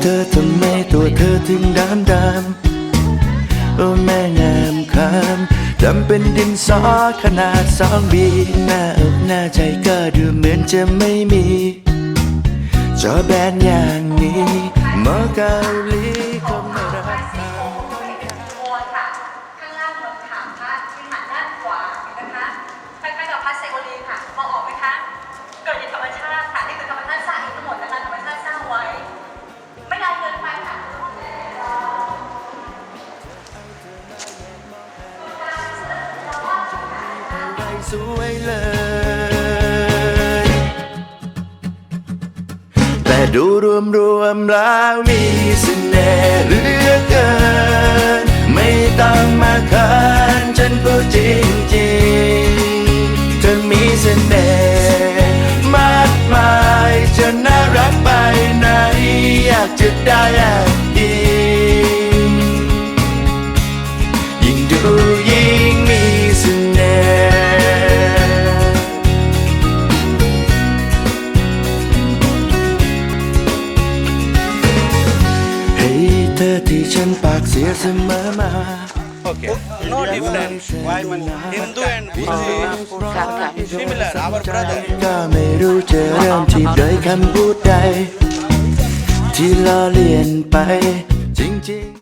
เธอทำไมตัวเธอถึงดำดำโอ้แม่งามคำดำเป็นดินสอขนาดสองบีหน้าอกหน้าใจก็ดูเหมือนจะไม่มี จอแบนอย่างนี้เมอเกาหลี สวยเลย แต่ดูรวมรวมๆแล้วมีเสน่ห์เหลือเกิน ไม่ต้องมาเขินฉันพูดจริงจริงๆเธอมีเสน่ห์มากมายจะน่ารักไปไหนอยากจะได้ เธอที่ฉันปากเสียเสมอมา Okay, no different. Why man? Hindu and Muslim similar. Our brother. ก็ไม่รู้จะเริ่มที่โดยคำพูดใด ที่ล้อเลียนไปจริงๆ